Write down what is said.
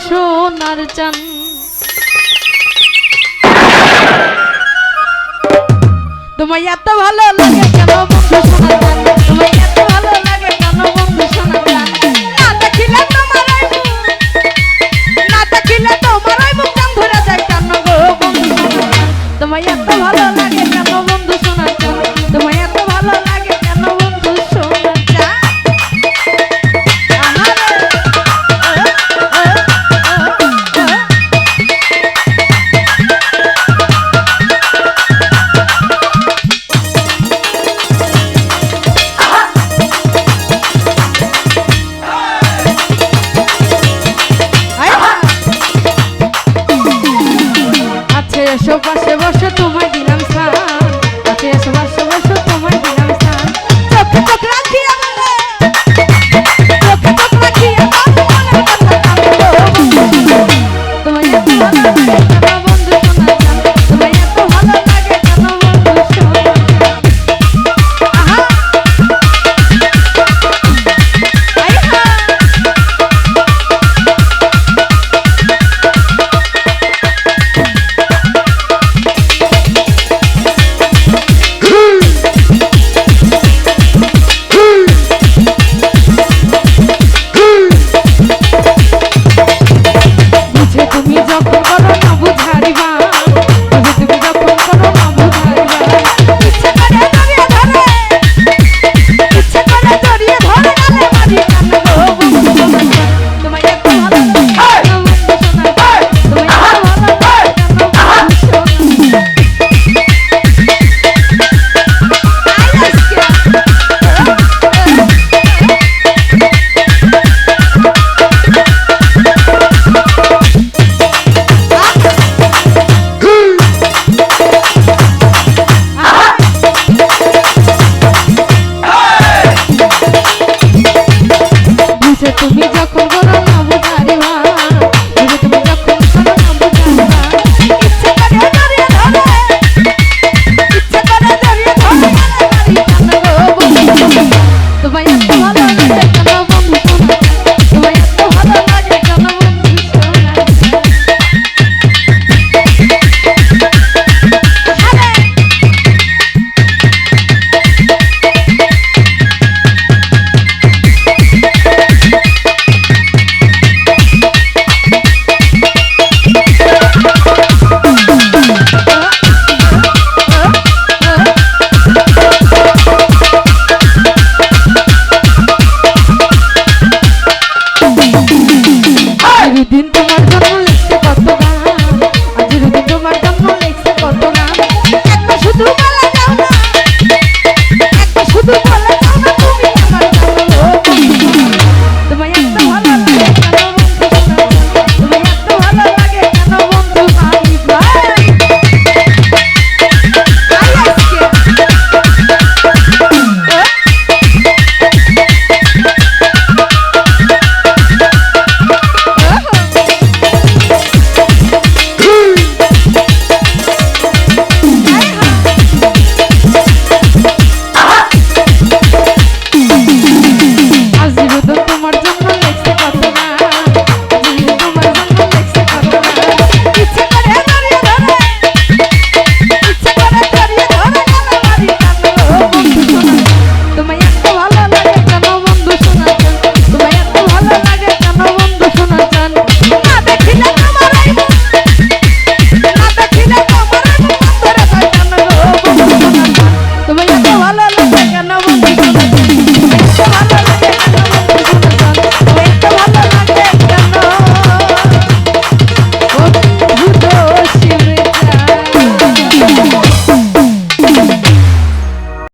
সোনার চান তোমায় এত ভালো লাগে কেন বন্ধু সোনার চান তোমায় এত ভালো লাগে কেন বন্ধু সোনার চান না দেখিলে তোমার না দেখিলে তোমার মুখ কান ধরে যায় কেন গো বন্ধু তোমায় এত ভালো লাগে কেন বন্ধু সোনার চান তোমায় এত ভালো লাগে